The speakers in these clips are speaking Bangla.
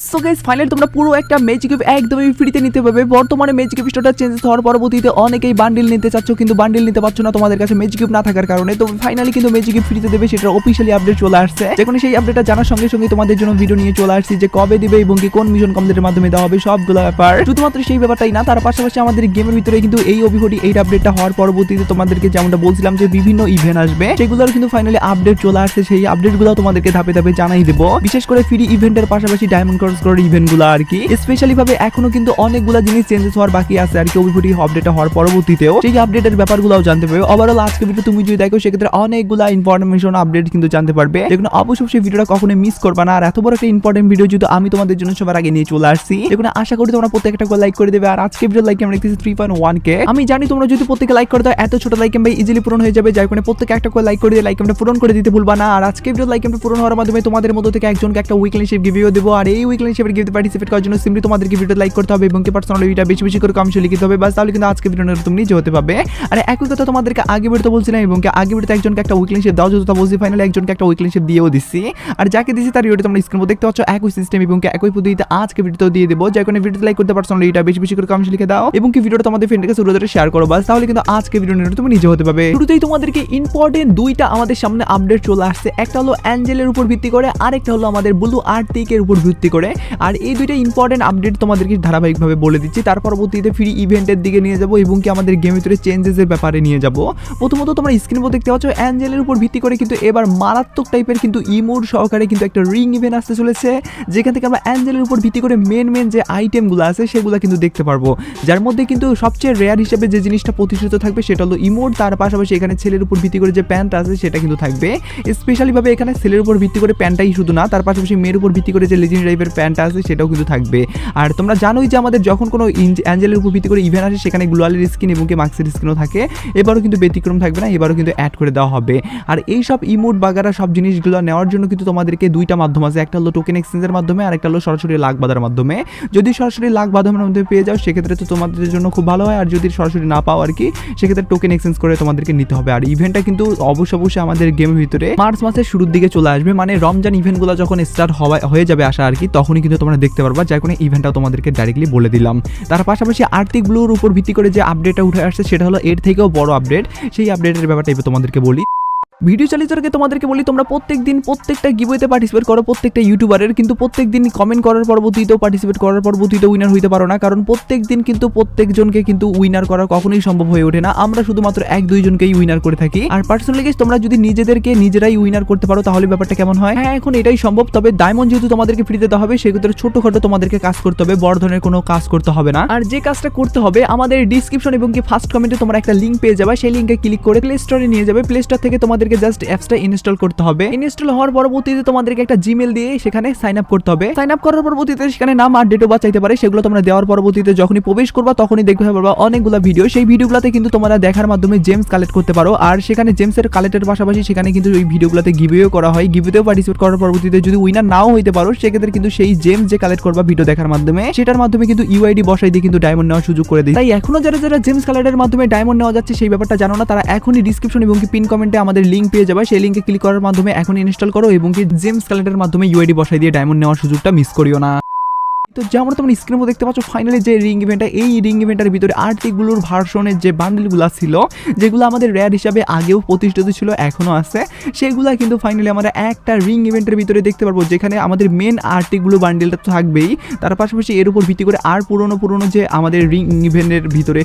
সো গাইস ফাইনালি তোমরা পুরো একটা ম্যাজিক একদমই ফ্রিতে নিতে পারবে। বর্তমানে ম্যাজিক গিফট স্টোরটা চেঞ্জেস হওয়ার পরবর্তীতে অনেকেই বান্ডিল নিতে চাচ্ছ, কিন্তু বান্ডিল নিতে পারছ না তোমাদের কাছে ম্যাজিক না থাকার কারণে। তো ফাইনালি কিন্তু ম্যাজিক ফ্রিতে দেবে, সেটার অফিসিয়ালি আপডেট চলে আসছে। সেই আপডেটটা জানার সঙ্গে সঙ্গে তোমাদের জন্য ভিডিও নিয়ে চলে আসছি যে কবে দিবে এবং কি কোন মিশন কমপ্লিটের মাধ্যমে দেওয়া হবে সবগুলো ব্যাপার। শুধুমাত্র সেই ব্যাপারটাই না, তার পাশাপাশি আমাদের গেমের ভিতরে কিন্তু এই অভিহটি এই আপডেটটা হওয়ার পরবর্তীতে তোমাদেরকে যেমনটা বলছিলাম যে বিভিন্ন ইভেন্ট আসবে সেগুলোর কিন্তু ফাইনালি আপডেট চলে আসছে। সেই আপডেটগুলো তোমাদেরকে ধাপে ধাপে জানাই দেবো। বিশেষ করে ফ্রি ইভেন্টের পাশাপাশি ডায়মন্ড ক্রস করার ইভেন্টগুলো আর কি। স্পেশালি ভাবে এখনও কিন্তু অনেকগুলো জিনিস চেঞ্জেস হওয়ার বাকি আছে আর কি। অভিভূতি আপডেটটা হওয়ার পরবর্তীতেও সেই আপডেটের ব্যাপারগুলোও জানতে পারবে। ওভারঅল আজকে ভিডিও তুমি যদি দেখো, সেক্ষেত্রে অনেকগুলো ইনফরমেশন আপডেট কিন্তু জানতে পারবে। দেখুন, অবশ্যই সেই ভিডিওটা কখনো মিস করবে না। আর এত বড় একটা ইম্পর্টেন্ট ভিডিও যদি আমি তোমাদের জন্য সবার আগে নিয়ে চলে আসছি। দেখুন, আশা করি তোমরা প্রত্যেকটা লাইক করে দেবে। আর আজকে ভিডিও লাইক আমরা দেখতেছি থ্রি পয়েন্ট ওয়ান কে আমি জানি তোমরা যদি প্রত্যেকে লাইক করে দাও, এত ছোট লাইক ভাই ইজিলি পূরণ হয়ে যাবে। যার কারণে প্রত্যেকে একটা করে লাইক করে দিয়ে লাইক আমরা পূরণ করে দিতে ভুলবা না। আর আজকে ভিডিও লাইক আমরা পূরণ হওয়ার মাধ্যমে তোমাদের মধ্যে থেকে একজনকে একটা উইকলি শিপ গিভিও দেবো। আর এই উইকলি শিপের গিফট পার্টিসিপেট করার জন্য সিম্পলি তোমাদেরকে ভিডিও লাইক করতে হবে এবং পার্সোনাল ভিডিওটা বেশি বেশি করে কমেন্টে লিখতে হবে। বাস, তাহলে কিন্তু আজকে ভিডিওটা তুমি নিজে হতে পারবে। আর একই কথা তোমাদেরকে আগে ভিডিওতে বলছিলাম এবং আগে ভিডিওতে একজনকে একটা উইকলি শিপ দাও যেটা বলছি ফাইনালি একজনকে একটা উইকলি শিপ দিয়েও দিচ্ছি আর যাকে দিচ্ছি তার ভিডিও তোমরা স্ক্রিনে দেখতে পাচ্ছ, একই সিস্টেম এবং একই পদ্ধতিতে আজকে ভিডিওতেও দিয়ে দেবো। যার কারণে ভিডিওতে লাইক করতে পার্সোনাল এটা বেশি বেশি করে কমেন্টে লিখে দাও এবং কি ভিডিওটা তোমাদের ফ্রেন্ডের কাছে রোজারে শেয়ার করো। বাস, তাহলে কিন্তু আজকে ভিডিও নিয়ে তুমি নিজে হতে পারবে। শুরুতেই তোমাদেরকে ইম্পর্টেন্ট দুইটা আমাদের সামনে আপডেট চলে আসছে। একটা হলো অ্যাঞ্জেলের উপর ভিত্তি করে, আরেকটা হলো আমাদের ব্লু আর্টিকের উপর ভিত্তি করে। আর এই দুইটা ইম্পর্টেন্ট আপডেট তোমাদেরকে ধারাবাহিকভাবে বলে দিচ্ছি। তার পরবর্তীতে ফ্রি ইভেন্টের দিকে নিয়ে যাব এবং কি আমাদের গেম ভিতরে চেঞ্জেসের ব্যাপারে নিয়ে যাব। প্রথমত তোমরা স্ক্রিন উপর দেখতে পাচ্ছ অ্যাঞ্জেলের উপর ভিত্তি করে কিন্তু এবার মারাত্মক টাইপের কিন্তু ইমোর সহকারে কিন্তু একটা রিং ইভেন্ট আসতে চলেছে। যেখান থেকে আমরা অ্যাঞ্জেলের উপর ভিত্তি করে মেন মেন যে আইটেমগুলো আছে, সেগুলো কিন্তু দেখতে পারব। যার মধ্যে কিন্তু সবচেয়ে রেয়ার হিসেবে যে জিনিসটা প্রতিষ্ঠিত থাকবে, সেটা হলো ইমোর তার পাশাপাশি এখানে ছেলের উপর ভিত্তি করে যে প্যান্ট আছে, সেটা কিন্তু থাকবে। স্পেশালি ভাবে এখানে ছেলের উপর ভিত্তি করে প্যান্টটাই শুধু না, তার পাশাপাশি মেয়ের উপর ভিত্তি করে যে লেজেন্ড টাইপের প্যান্ট আছে, সেটাও কিন্তু থাকবে। আর তোমরা জানোই যে আমাদের যখন কোনো অ্যাঞ্জেলের উপর ভিত্তি করে ইভেন্ট আসে, সেখানে গ্লোয়ালের স্কিন এবং কি মাক্সের স্কিনও থাকে। এবারও কিন্তু ব্যতিক্রম থাকবে না, এবারও কিন্তু অ্যাড করে দেওয়া হবে। আর এই সব ইমোট বাগারা সব জিনিসগুলো নেওয়ার জন্য কিন্তু তোমাদেরকে দুইটা মাধ্যম আছে। একটা হলো টোকেন এক্সচেঞ্জের মাধ্যমে, আর একটা হলো সরাসরি লাখ বাঁধার মাধ্যমে। যদি সরাসরি লাখ বাঁধার মধ্যে পেয়ে যাও, সেক্ষেত্রে তো তোমাদের জন্য খুব ভালো হয়। আর যদি সরাসরি না পাও আর কি, সেক্ষেত্রে টোকেন এক্সচেঞ্জ করে তোমাদেরকে নিতে হবে। আর ইভেন্টটা কিন্তু অবশ্য অবশ্যই আমাদের গেমের ভিতরে মার্চ মাসের শুরুর দিকে চলে আসবে। মানে রমজান ইভেন্টগুলো যখন স্টার্ট হয়ে যাবে আসা আর কি তখনই কিন্তু তোমরা দেখতে পারবা, যার কোনো ইভেন্টটা তোমাদেরকে ডাইরেক্টলি বলে দিলাম। তার পাশাপাশি আর্থিক ব্লুর উপর ভিত্তি করে যে আপডেটটা উঠে আসছে, সেটা হলো এর থেকেও বড় আপডেট সেই আপডেটের ব্যাপারটা এবার তোমাদেরকে বলি। ভিডিও চালিত রেখে তোমাদেরকে বলি, তোমরা প্রত্যেক দিন প্রত্যেকটা গিভওয়েতে পার্টিসিপেট করো, প্রত্যেকটা ইউটিউবারের কিন্তু প্রত্যেক দিন কমেন্ট করার পরবর্তীতেও পার্টিসিপেট করার পরবর্তীতে উইনার হইতে পারো না, কারণ প্রত্যেক দিন কিন্তু প্রত্যেকজনকে কিন্তু উইনার করা কখনোই সম্ভব হয়ে ওঠে না। আমরা শুধুমাত্র এক দুইজনকেই উইনার করে থাকি। আর পার্সোনালি গেস তোমরা যদি নিজেদেরকে নিজেরাই উইনার করতে পারো, তাহলে ব্যাপারটা কেমন হয়? হ্যাঁ এখন এটাই সম্ভব, তবে ডায়মন্ড যেহেতু তোমাদেরকে ফ্রি দিতে হবে, সেক্ষেত্রে ছোটখাটো তোমাদেরকে কাজ করতে হবে, বড় ধরনের কোনো কাজ করতে হবে না। আর যে কাজটা করতে হবে, আমাদের ডিসক্রিপশন এবং কি ফার্স্ট কমেন্টে তোমরা একটা লিঙ্ক পেয়ে যাবে, সেই লিঙ্কে ক্লিক করে প্লে স্টোরে নিয়ে যাবে। প্লে স্টোর থেকে তোমাদেরকে জাস্ট অ্যাপসটা ইনস্টল করতে হবে। ইনস্টল হওয়ার পরবর্তীতে তোমাদেরকে একটা জিমেল দিয়ে সেখানে সাইন আপ করতে হবে। সাইন আপ করার পরবর্তীতে সেখানে নাম আর ডেট অফ চাইতে পারে, সেগুলো তোমরা দেওয়ার পরবর্তীতে যখনই প্রবেশ করবা, তখনই দেখতে পারবা অনেকগুলো ভিডিও সেই ভিডিওগুলোতে কিন্তু তোমরা দেখার মাধ্যমে জেমস কালেক্ট করতে পারো। আর সেখানে জেমসের কালেক্টের পাশাপাশি সেখানে কিন্তু ওই ভিডিওগুলোতে গিভেও করা হয়। গিভেতেও পার্টিসিপেট করার পরবর্তীতে যদি উইনার নাও হইতে পারো, সেক্ষেত্রে কিন্তু সেই জেমস যে কালেক্ট করবা ভিডিও দেখার মাধ্যমে, সেটার মাধ্যমে কিন্তু ইউআইডি বসাই দিয়ে কিন্তু ডায়মন্ড নেওয়ার সুযোগ করে দিই। তাই এখনও যারা যারা জেমস কালেক্টের মাধ্যমে ডায়মন্ড নেওয়া যাচ্ছে, সেই ব্যাপারটা জানো না, তারা এখনই ডিসক্রিপশন এবং কি পিন কমেন্টে আমাদের লিঙ্ক পেয়ে যাবে, সেই লিঙ্কে ক্লিক করার মাধ্যমে এখন ইনস্টল করো এবং কি জেমস ক্যালেন্ডারের মাধ্যমে ইউআইডি বসাই দিয়ে ডায়মন্ড নেওয়ার সুযোগটা মিস করিও না। তো যেমন তোমরা স্ক্রিনে দেখতে পাচ্ছ ফাইনালি যে রিং ইভেন্টটা এই রিং ইভেন্টের ভিতরে আর্টিকগুলোর ভার্সনের যে বান্ডেলগুলো ছিল, যেগুলো আমাদের রেয়ার হিসাবে আগেও প্রতিষ্ঠিত ছিল এখনও আছে, সেগুলো কিন্তু ফাইনালি আমরা একটা রিং ইভেন্টের ভিতরে দেখতে পারব, যেখানে আমাদের মেন আর্টিকগুলো বান্ডেলটা থাকবেই, তার পাশাপাশি এর উপর ভিত্তি করে আর পুরনো পুরনো যে আমাদের রিং ইভেন্টের ভিতরে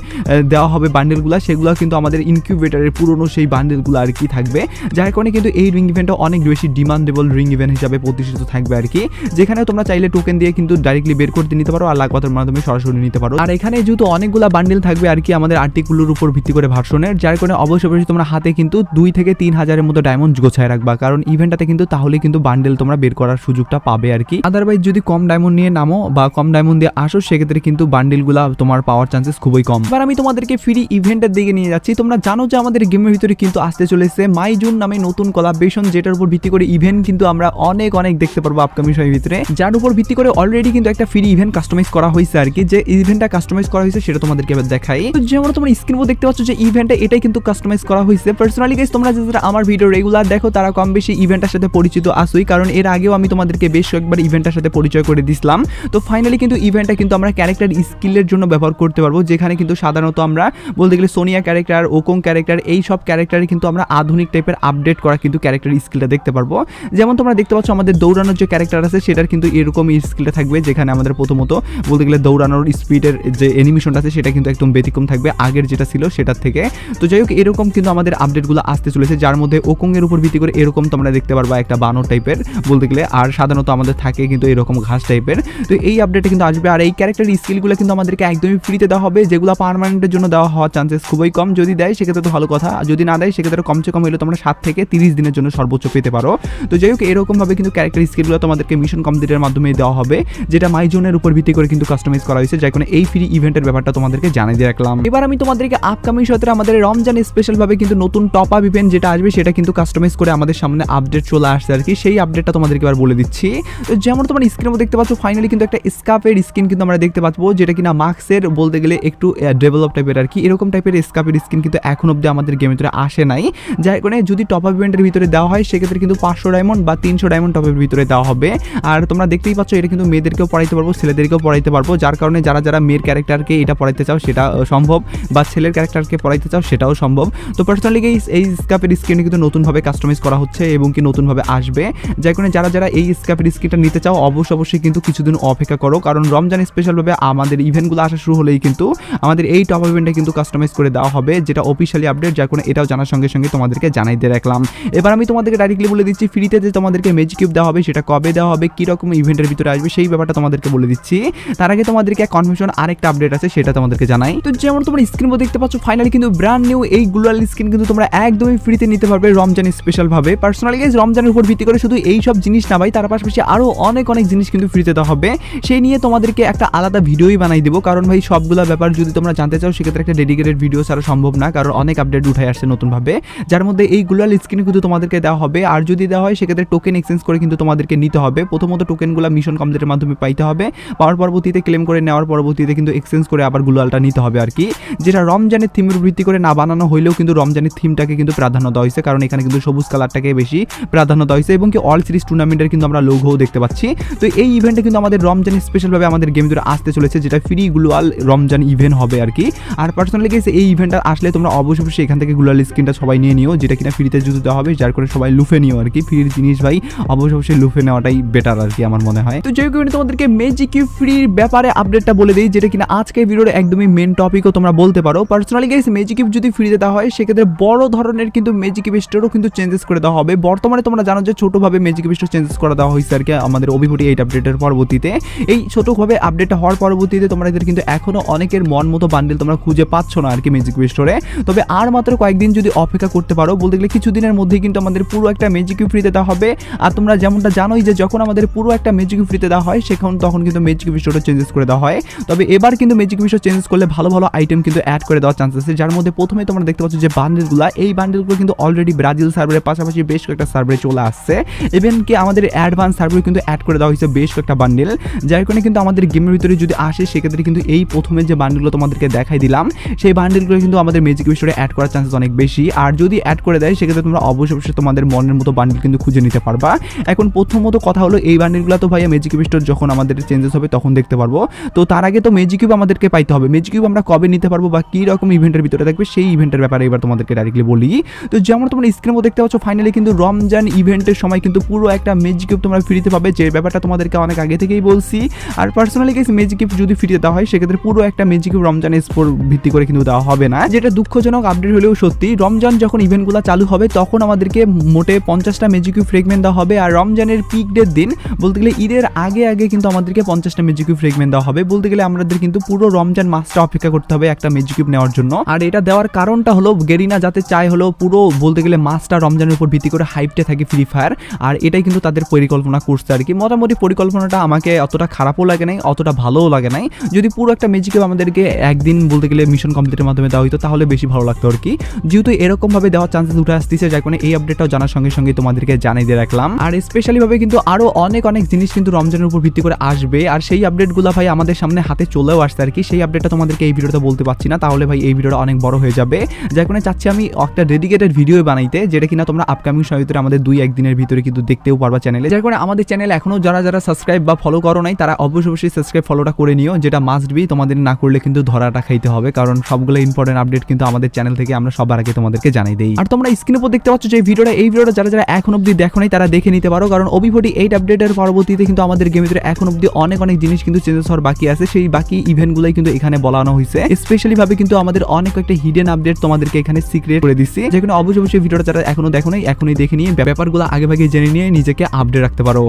দেওয়া হবে বান্ডেলগুলো সেগুলো কিন্তু আমাদের ইনকিউবেটারের পুরনো সেই বান্ডেলগুলো আর কি থাকবে, যার কারণে কিন্তু এই রিং ইভেন্টটা অনেক বেশি ডিমান্ডেবল রিং ইভেন্ট হিসাবে প্রতিষ্ঠিত থাকবে আর কি, যেখানে তোমরা চাইলে টোকেন দিয়ে কিন্তু ডাইরেক্টলি বের করতে নিতে পারো আর লাগবাতের মাধ্যমে সরাসরি নিতে পারো। আর এখানে যেহেতু অনেকগুলো বান্ডেল থাকবে আর কি আমাদের আর্টিকগুলোর উপর ভিত্তি করে ভার্সনের যার কারণে অবশ্যই অবশ্যই তোমরা হাতে কিন্তু দুই থেকে তিন হাজারের মতো ডায়মন্ড গোছায় রাখবা। কারণ ইভেন্টটাতে কিন্তু তাহলে কিন্তু বান্ডেল তোমরা বের করার সুযোগটা পাবে আর কি। আদারওয়াইজ যদি কম ডায়মন্ড নিয়ে নামো বা কম ডায়মন্ড দিয়ে আসো, সেক্ষেত্রে কিন্তু বান্ডেলগুলো তোমার পাওয়ার চান্সেস খুবই কম। এবার আমি তোমাদেরকে ফ্রি ইভেন্টের দিকে নিয়ে যাচ্ছি। তোমরা জানো যে আমাদের গেমের ভিতরে কিন্তু আসতে চলেছে মাই জুন নামে নতুন কোলাবেশন যেটার উপর ভিত্তি করে ইভেন্ট কিন্তু আমরা অনেক অনেক দেখতে পারব আপকামিং সময়ের ভিতরে। যার উপর ভিত্তি করে অলরেডি কিন্তু একটা ফ্রি ইভেন্ট কাস্টমাইজ করা হয়েছে আর কি। যে ইভেন্টটা কাস্টমাইজ করা হয়েছে সেটা তোমাদেরকে এবার দেখাই। তো যেমন তোমরা স্ক্রিন মধ্যে দেখতে পাচ্ছ যে ইভেন্টটা এটাই কিন্তু কাস্টমাইজ করা হয়েছে। পার্সোনালি গাইস তোমরা যারা আমার ভিডিও রেগুলার দেখো, তারা কম বেশি ইভেন্টের সাথে পরিচিত আসুই কারণ এর আগেও আমি তোমাদেরকে বেশ কয়েকবার ইভেন্টের সাথে পরিচয় করে দিছিলাম। তো ফাইনালি কিন্তু ইভেন্টটা কিন্তু আমরা ক্যারেক্টার স্কিলের জন্য ব্যবহার করতে পারব। যেখানে কিন্তু সাধারণত আমরা বলতে গেলে সোনিয়া ক্যারেক্টার ওকং ক্যারেক্টার এই সব ক্যারেক্টারে কিন্তু আমরা আধুনিক টাইপের আপডেট করা কিন্তু ক্যারেক্টার স্কিলটা দেখতে পারব। যেমন তোমরা দেখতে পাচ্ছ আমাদের দৌড়ানোর যে ক্যারেক্টার আছে, সেটার কিন্তু এরকম স্কিলটা থাকবে, যেখানে আমাদের প্রথমত, বলতে গেলে দৌড়ানোর স্পিডের যে অ্যানিমেশনটা আছে, সেটা কিন্তু একদম ব্যতিক্রম থাকবে। আগের যেটা ছিল, সেটার থেকে। তো যাই হোক, এরকম কিন্তু আমাদের আপডেটগুলো আসতে চলেছে, যার মধ্যে ওকং এর উপর ভিত্তি করে এরকম তোমরা দেখতে পারবা একটা বানর টাইপের বলতে গেলে। আর সাধারণত আমাদের থাকে কিন্তু এরকম ঘাস টাইপের তো এই আপডেটে কিন্তু আসবে, আর এই ক্যারেক্টার স্কিলগুলো কিন্তু আমাদেরকে একদমই ফ্রিতে দেওয়া হবে। যেগুলো পার্মানেন্টের জন্য দেওয়া হওয়ার চান্সেস খুবই কম। যদি দেয়, সেক্ষেত্রে তো ভালো কথা। যদি না দেয়, সেক্ষেত্রে কমসে কম হলে তোমরা সাত থেকে তিরিশ দিনের জন্য সর্বোচ্চ পেতে পারো। তো যাই হোক, এরকমভাবে কিন্তু ক্যারেক্টার স্কিলগুলো তোমাদেরকে মিশন কমপ্লিটের মাধ্যমে দেওয়া হবে, যেটা জোনের উপর ভিত্তি করে কিন্তু কাস্টমাইজ করা হয়েছে যাই কোনো এই ফ্রি ইভেন্টের ব্যাপারটা তোমাদেরকে জানিয়ে দিয়ে রাখলাম। এবার আমি তোমাদেরকে আপকামিং সত্রে আমাদের রমজান স্পেশাল ভাবে কিন্তু নতুন টপ আপ ইভেন্ট যেটা আসবে, সেটা কিন্তু কাস্টমাইজ করে আমাদের সামনে আপডেট চলে আসছে আর কি। সেই আপডেটটা তোমাদেরকে এবার বলে দিচ্ছি। তো যেমন তোমার স্ক্রিনের মধ্যে দেখতে পাচ্ছ ফাইনালি কিন্তু একটা স্কাপের স্কিন কিন্তু আমরা দেখতে পাচ্বো, যেটা কিনা মার্কসের বলতে গেলে একটু ডেভেলপ টাইপের আর কি। এরকম টাইপের স্কাপের স্কিন কিন্তু এখন অব্দি আমাদের গেমের ভিতরে আসে নাই। যার কারণে যদি টপ আপ ইভেন্টের ভিতরে দেওয়া হয়, সেক্ষেত্রে কিন্তু পাঁচশো ডায়মন্ড বা তিনশো ডায়মন্ড টপের ভিতরে দেওয়া হবে। আর তোমরা দেখতেই পাচ্ছ, এটা কিন্তু মেয়েদেরকেও পড়াইতে পারব, ছেলেদেরকেও পড়াইতে পারব। যার কারণে যারা যারা মেয়ের ক্যারেক্টারকে এটা পড়াইতে চাও সেটা সম্ভব, বা ছেলের ক্যারেক্টারকে পড়াইতে চাও সেটাও সম্ভব। তো পার্সোনালি এই স্কাপের স্কিন কিন্তু নতুনভাবে কাস্টমাইজ করা হচ্ছে এবং কি নতুনভাবে আসবে। যার কারণে যারা যারা এই স্কাপের স্কিনটা নিতে চাও অবশ্যই অবশ্যই কিন্তু কিছুদিন অপেক্ষা করো, কারণ রমজান স্পেশালভাবে আমাদের ইভেন্টগুলো আসা শুরু হলেই কিন্তু আমাদের এই টপ ইভেন্টটা কিন্তু কাস্টমাইজ করে দেওয়া হবে, যেটা অফিসিয়ালি আপডেট যার কারণে এটাও জানার সঙ্গে সঙ্গে তোমাদেরকে জানাই দিয়ে রাখলাম। এবার আমি তোমাদেরকে ডাইরেক্টলি বলে দিচ্ছি ফ্রিতে যে তোমাদেরকে ম্যাজিক কিউব দেওয়া হবে, সেটা কবে দেওয়া হবে, কীরকম ইভেন্টের ভিতরে আসবে, সেই ব্যাপারটা তোমাদেরকে বলে দিচ্ছি। তার আগে তোমাদেরকে কনফার্মেশন আরেকটা আপডেট আছে, সেটা তোমাদেরকে জানাই। তো যেমন তোমরা স্ক্রিন দেখতে পাচ্ছ ফাইনালি কিন্তু ব্র্যান্ড নিউ এই গ্লোয়াল স্কিন কিন্তু তোমরা একদমই ফ্রিতে নিতে পারবে রমজান স্পেশাল ভাবে। পার্সোনালি গাইজ রমজানের উপর ভিত্তি করে শুধু এই সব জিনিস না ভাই, তার পাশাপাশি আরও অনেক অনেক জিনিস কিন্তু ফ্রিতে দেওয়া হবে। সেই নিয়ে তোমাদেরকে একটা আলাদা ভিডিওই বানাই দেবো, কারণ ভাই সবগুলা ব্যাপার যদি তোমরা জানতে চাও, সেক্ষেত্রে একটা ডেডিকেটেড ভিডিও ছাড়া সম্ভব না, কারণ অনেক আপডেট উঠে আসছে নতুনভাবে। যার মধ্যে এই গ্লোয়াল স্কিন কিন্তু তোমাদেরকে দেওয়া হবে। আর যদি দেওয়া হয়, সেক্ষেত্রে টোকেন এক্সচেঞ্জ করে কিন্তু তোমাদেরকে নিতে হবে। প্রথমত টোকেনগুলো মিশন কমপ্লিটের মাধ্যমে পাইতে হবে। পাওয়ার পরবর্তীতে ক্লেম করে নেওয়ার পরবর্তীতে কিন্তু এক্সচেঞ্জ করে আবার গ্লোয়ালটা নিতে হবে আর কি। যেটা রমজানের থিমের ভিত্তি করে না বানানো হইলেও কিন্তু রমজানের থিমটাকে কিন্তু প্রাধান্য দেওয়া হয়েছে। কারণ এখানে কিন্তু সবুজ কালারটাকে বেশি প্রাধান্য দেওয়া হয়েছে এবং কি অল সিরিজ টুর্নামেন্টের কিন্তু আমরা লোগোও দেখতে পাচ্ছি। তো এই ইভেন্টে কিন্তু আমাদের রমজান স্পেশালভাবে আমাদের গেম ধরে আসতে চলেছে, যেটা ফ্রি গ্লোয়াল রমজান ইভেন্ট হবে আর কি। আর পার্সোনালি গেছে এই ইভেন্টটা আসলে তোমরা অবশ্যই অবশ্যই এখান থেকে গ্লোয়াল স্ক্রিনটা সবাই নিয়ে নিও, যেটা কিনা ফ্রিতে জুতো দেওয়া হবে, যার করে সবাই লুফে নিও আর কি। ফ্রির জিনিস ভাই, অবশ্যই লুফে নেওয়াটাই বেটার আর কি আমার মনে হয়। তো হোক তোমাদেরকে ম্যাজিক ফ্রির ব্যাপারে আপডেটটা বলে দিই, যেটা কিনা আজকে ভিডিওর একদমই মেন টপিকও তোমরা বলতে পারো। পার্সোনালি গেছে ম্যাজিক যদি ফ্রিতে দেওয়া হয়, সেক্ষেত্রে বড় ধরনের কিন্তু ম্যাজিক স্টোরও কিন্তু চেঞ্জেস করে দেওয়া হবে। বর্তমানে তোমরা জানো যে ছোটোভাবে ম্যাজিক স্টোর চেঞ্জেস করে দেওয়া হয়েছে আর কি, আমাদের অভিভূতি এইট আপডেটের পরবর্তীতে। এই ছোটোভাবে আপডেটটা হওয়ার পরবর্তীতে তোমরা এদের কিন্তু এখনও অনেকের মন মতো বান্ডেল তোমরা খুঁজে পাচ্ছ না আর কি ম্যাজিক স্টোরে তবে আর মাত্র কয়েকদিন যদি অপেক্ষা করতে পারো, বলতে গেলে কিছুদিনের মধ্যেই কিন্তু আমাদের পুরো একটা ম্যাজিক ফ্রিতে দেওয়া হবে। আর তোমরা যেমনটা জানোই যে যখন আমাদের পুরো একটা ম্যাজিক ফ্রিতে দেওয়া হয়, সেখন তখন কিন্তু ম্যাজিক স্টোরটা চেঞ্জেস করে দেওয়া হয়। তবে এবার কিন্তু ম্যাজিক স্টোর চেঞ্জ করলে ভালো ভালো আইটেম কিন্তু অ্যাড করে দেওয়ার চান্স আছে। যার মধ্যে প্রথমে তোমরা দেখতে পাচ্ছ যে বান্ডেলগুলো এই বান্ডেলগুলো কিন্তু অলরেডি ব্রাজিল সার্ভারের পাশাপাশি বেশ কয়েকটা সার্ভারে চলে আসছে। ইভেন কি আমাদের অ্যাডভান্স সার্ভারে কিন্তু অ্যাড করে দেওয়া হয়েছে বেশ কয়েকটা বান্ডেল যার কারণে কিন্তু আমাদের গেমের ভিতরে যদি আসে, সেক্ষেত্রে কিন্তু এই প্রথমে যে বান্ডেলগুলো তোমাদেরকে দেখাই দিলাম, সেই বান্ডেলগুলো কিন্তু আমাদের ম্যাজিক স্টোরে অ্যাড করার চান্সেস অনেক বেশি। আর যদি অ্যাড করে দেয়, সেক্ষেত্রে তোমরা অবশ্যই অবশ্যই তোমাদের মনের মতো বান্ডেল কিন্তু খুঁজে নিতে পারবা। এখন প্রথমত কথা হলো, এই বান্ডেলগুলো তো ভাইয়া ম্যাজিক স্টোর যখন আমাদের চেঞ্জেস হবে, তখন দেখতে পারব। তো তার আগে তো ম্যাজিক কিউব আমাদেরকে পাইতে হবে। ম্যাজিক কিউব আমরা কবে নিতে পারব বা কী রকম ইভেন্টের ভিতরে থাকবে, সেই ইভেন্টের ব্যাপারে এবার তোমাদেরকে ডাইরেক্টলি বলি। তো যেমন তোমরা স্ক্রিনের মধ্যে দেখতে পাচ্ছ ফাইনালি কিন্তু রমজান ইভেন্টের সময় কিন্তু পুরো একটা ম্যাজিক কিউব তোমরা ফ্রিতে পাবে, যে ব্যাপারটা তোমাদেরকে অনেক আগে থেকেই বলছি। আর পার্সোনালি গেছে ম্যাজিক কিউব যদি ফ্রিতে দেওয়া হয়, সেক্ষেত্রে পুরো একটা ম্যাজিক কিউব রমজান স্পোর ভিত্তি করে কিন্তু দেওয়া হবে না। যেটা দুঃখজনক আপডেট হলেও সত্যি রমজান যখন ইভেন্টগুলো চালু হবে, তখন আমাদেরকে মোটে পঞ্চাশটা ম্যাজিক কিউব ফ্রেগমেন্ট দেওয়া হবে। আর রমজানের পিক ডের দিন, বলতে গেলে ঈদের আগে আগে কিন্তু আমাদেরকে পঞ্চাশটা ম্যাজিক কিউব ফ্রেগমেন্ট দেওয়া হবে। বলতে গেলে আমাদের কিন্তু পুরো রমজান মাসটা অপেক্ষা করতে হবে একটা ম্যাজিক কিউব নেওয়ার জন্য। আর এটা দেওয়ার কারণটা হলো, গেরিনা যাতে চায় হলো পুরো বলতে গেলে মাসটা রমজানের উপর ভিত্তি করে হাইপটে থাকে ফ্রি ফায়ার আর এটাই কিন্তু তাদের পরিকল্পনা করছে আর কি। মোটামুটি পরিকল্পনাটা আমাকে অতটা খারাপও লাগে নাই, অতটা ভালোও লাগে নাই। যদি পুরো একটা ম্যাজিক কিউব আমাদেরকে একদিন বলতে গেলে মিশন কমপ্লিটের মাধ্যমে দেওয়া হইতো, তাহলে বেশি ভালো লাগতো আর কি। যেহেতু এরকমভাবে দেওয়ার চান্সেস উঠে আসতেছে যার কারণে এই আপডেটটাও জানার সঙ্গে সঙ্গে তোমাদেরকে জানিয়ে দিয়ে রাখলাম। আর স্পেশালি ভাবে কিন্তু আরও অনেক অনেক জিনিস কিন্তু রমজানের উপর ভিত্তি করে আসবে। আর সেই আপডেটগুলো ভাই আমাদের সামনে হাতে চলেও আসছে আর কি। সেই আপডেটটা তোমাদেরকে এই ভিডিওতে বলতে পারছি না। তাহলে ভাই এই ভিডিওটা অনেক বড় হয়ে যাবে। যার কারণে চাচ্ছি আমি একটা ডেডিকেটেড ভিডিও বানাইতে, যেটা কিনা তোমরা আপকামিং সময় ভিতরে আমাদের দুই একদিনের ভিতরে কিন্তু দেখতেও পারবা চ্যানেলে যার কারণে আমাদের চ্যানেল এখনও যারা যারা সাবস্ক্রাইব বা ফলো করো নাই, তারা অবশ্যই অবশ্যই সাবস্ক্রাইব ফলোটা করে নিও, যেটা মাস্ট বি তোমাদের না করলে কিন্তু ধরাটা খাইতে হবে, কারণ সবগুলো ইম্পর্টেন্ট আপডেট কিন্তু আমাদের চ্যানেল থেকে আমরা সবার আগে তোমাদেরকে জানাই দিই। আর তোমরা স্ক্রিনের উপর দেখতে পাচ্ছ যে ভিডিওটা, এই ভিডিওটা যারা যারা এখন অব্দি দেখো নাই, তারা দেখে নিতে পারো, কারণ ওবি এইট আপডেটের পরবর্তীতে কিন্তু আমাদের গেমের এখন অব্দি অনেক অনেক জিনিস কিন্তু চেঞ্জেস হওয়ার বাকি আছে। সেই বাকি ইভেন্টগুলোই কিন্তু এখানে বলানো হয়েছে। স্পেশালি ভাবে কিন্তু আমাদের অনেক একটা হিডেন আপডেট তোমাদেরকে এখানে সিক্রেট করে দিচ্ছি যেখানে অবশ্যই ভিডিওটা যারা এখনও দেখো নাই, এখনই দেখে নিয়ে ব্যাপারগুলো আগে ভাগে জেনে নিয়ে নিজেকে আপডেট রাখতে পারো।